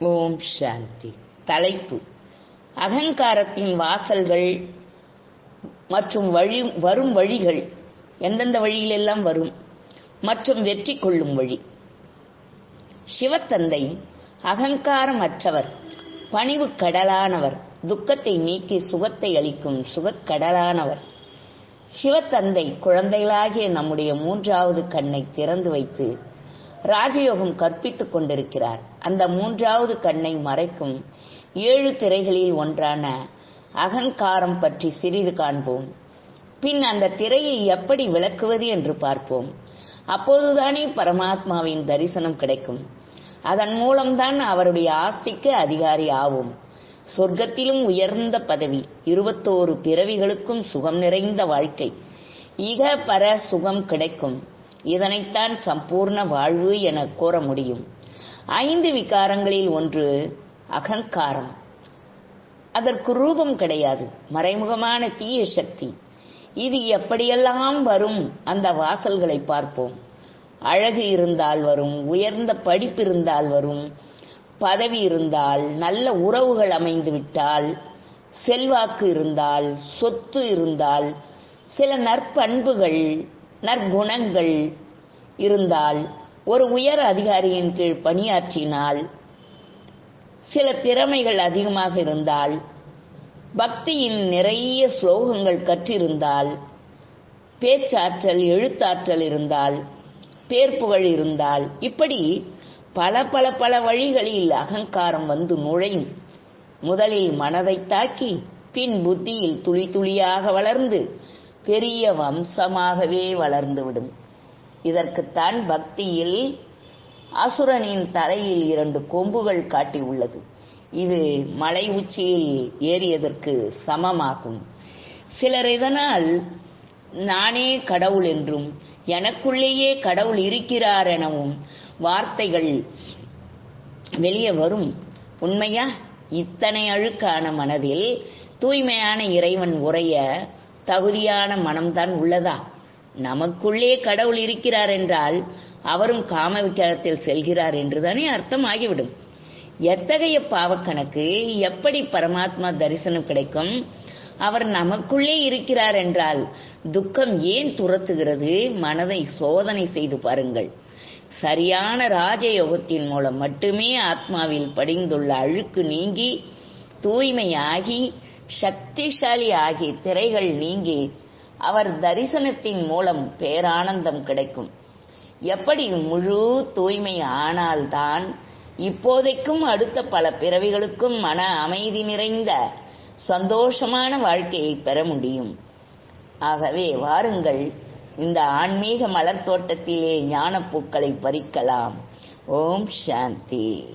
ஓம் சாந்தி. தலைப்பு. அகங்காரத்தின் வாசல்கள் மற்றும் வழி வரும் வழிகள் எந்தெந்த வழியிலெல்லாம் வரும்? மற்றும் வெற்றி கொள்ளும் வழி. சிவத்தந்தை அகங்காரம் அற்றவர் பணிவு கடலானவர் துக்கத்தை நீக்கி சுகத்தை அளிக்கும் சுகக்கடலானவர். சிவத்தந்தை குழந்தைகளாகிய நம்முடைய மூன்றாவது கண்ணை திறந்து வைத்து ராஜயோகம் கற்பித்துக் கொண்டிருக்கிறார். அந்த மூன்றாவது கண்ணை மறைக்கும் ஏழு திரைகளில் ஒன்றான அகங்காரம் பற்றி சிறிது காண்போம். பின் அந்த திரையை எப்படி விளக்குவது என்று பார்ப்போம். அப்போதுதானே பரமாத்மாவின் தரிசனம் கிடைக்கும். அதன் மூலம்தான் அவருடைய ஆஸ்திக்கு அதிகாரி ஆவோம். சொர்க்கத்திலும் உயர்ந்த பதவி இருபத்தோரு பிறவிகளுக்கும் சுகம் நிறைந்த வாழ்க்கை. இக பர சுகம் கிடைக்கும். இதனைத்தான் சம்பூர்ண வாழ்வு என கூற முடியும். ஐந்து விகாரங்களில் ஒன்று அகங்காரம். அதற்கு ரூபம் கிடையாது. மறைமுகமான தீய சக்தி. இது எப்படியெல்லாம் வரும் அந்த வாசல்களை பார்ப்போம். அழகு இருந்தால் வரும் உயர்ந்த படிப்பு இருந்தால் வரும் பதவி இருந்தால் நல்ல உறவுகள் அமைந்து விட்டால் செல்வாக்கு இருந்தால் சொத்து இருந்தால் சில நற்பண்புகள் நற்குணங்கள் இருந்தால் ஒரு உயர் அதிகாரியின் கீழ் பணியாற்றினால் சில திறமைகள் அதிகமாக இருந்தால் பக்தியின் நிறைய ஸ்லோகங்கள் கற்றிருந்தால் பேச்சாற்றல் எழுத்தாற்றல் இருந்தால் பேர்ப்புகள் இருந்தால் இப்படி பல பல பல வழிகளில் அகங்காரம் வந்து நுழையும். முதலில் மனதை தாக்கி பின் புத்தியில் துளி துளியாக வளர்ந்து பெரிய வம்சமாகவே வளர்ந்துவிடும். இதற்குத்தான் பக்தியில் அசுரனின் தலையில் இரண்டு கொம்புகள் காட்டியுள்ளது இது மலை உச்சியில் ஏறியதற்கு சமமாகும். சிலர் இதனால் நானே கடவுள் என்றும் எனக்குள்ளேயே கடவுள் இருக்கிறார் எனவும் வார்த்தைகள் வெளியே வரும். உண்மையா? இத்தனை அழுக்கான மனதில் தூய்மையான இறைவன் உரைய தகுதியான மனம்தான் உள்ளதா? நமக்குள்ளே கடவுள் இருக்கிறார் என்றால் அவரும் காம விகாரத்தில் செல்கிறார் என்றுதானே அர்த்தம் ஆகிவிடும் எத்தகைய பாவக்கணக்கு எப்படி பரமாத்மா தரிசனம் கிடைக்கும்? அவர் நமக்குள்ளே இருக்கிறார் என்றால் துக்கம் ஏன் துரத்துகிறது? மனதை சோதனை செய்து பாருங்கள். சரியான ராஜயோகத்தின் மூலம் மட்டுமே ஆத்மாவில் படிந்துள்ள அழுக்கு நீங்கி தூய்மையாகி சக்திசாலி ஆகி திரைகள் நீங்கி அவர் தரிசனத்தின் மூலம் பேரானந்தம் கிடைக்கும். எப்படி முழு தூய்மை ஆனால்தான் இப்போதைக்கும் அடுத்த பல பிறவிகளுக்கும் மன அமைதி நிறைந்த சந்தோஷமான வாழ்க்கையை பெற முடியும். ஆகவே வாருங்கள் இந்த ஆன்மீக மலர் தோட்டத்திலே ஞானப்பூக்களை பறிக்கலாம். ஓம் சாந்தி.